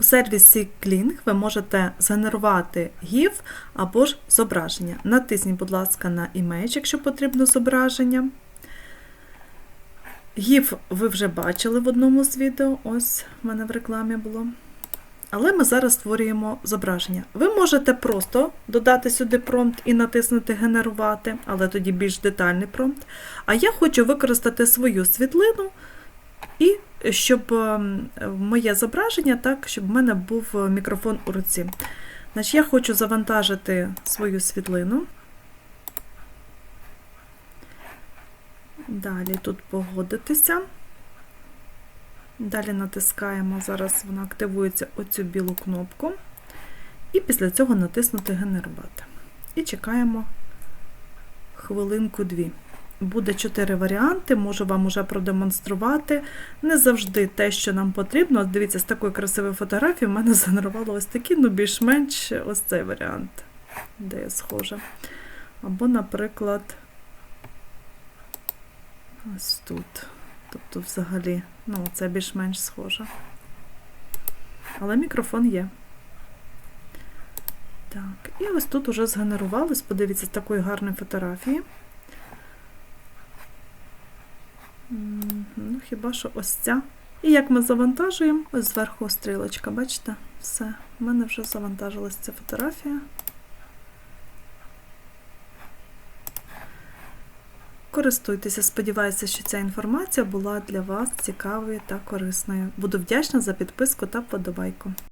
У сервісі Kling ви можете згенерувати GIF або ж зображення. Натисніть, будь ласка, на Image, якщо потрібно зображення. GIF ви вже бачили в одному з відео, ось в мене в рекламі було. Але ми зараз створюємо зображення. Ви можете просто додати сюди промпт і натиснути Генерувати, але тоді більш детальний промпт. А я хочу використати свою світлину і щоб ем, моє зображення, так, щоб в мене був е, мікрофон у руці. Значить, я хочу завантажити свою світлину. Далі тут погодитися. Далі натискаємо, зараз вона активується оцю білу кнопку. І після цього натиснути Генерувати. І чекаємо хвилинку-дві. Буде чотири варіанти, можу вам уже продемонструвати. Не завжди те, що нам потрібно. От Дивіться, з такої красивої фотографії в мене згенерувало ось такі, ну більш-менш ось цей варіант, де я схожа. Або, наприклад, ось тут. Тобто, взагалі, ну, це більш-менш схоже. Але мікрофон є. Так, і ось тут уже згенерувалось, подивіться, з такої гарної фотографії. Ну, хіба що ось ця. І як ми завантажуємо, ось зверху стрілочка, бачите? Все, в мене вже завантажилась ця фотографія. Користуйтеся, сподіваюся, що ця інформація була для вас цікавою та корисною. Буду вдячна за підписку та вподобайку.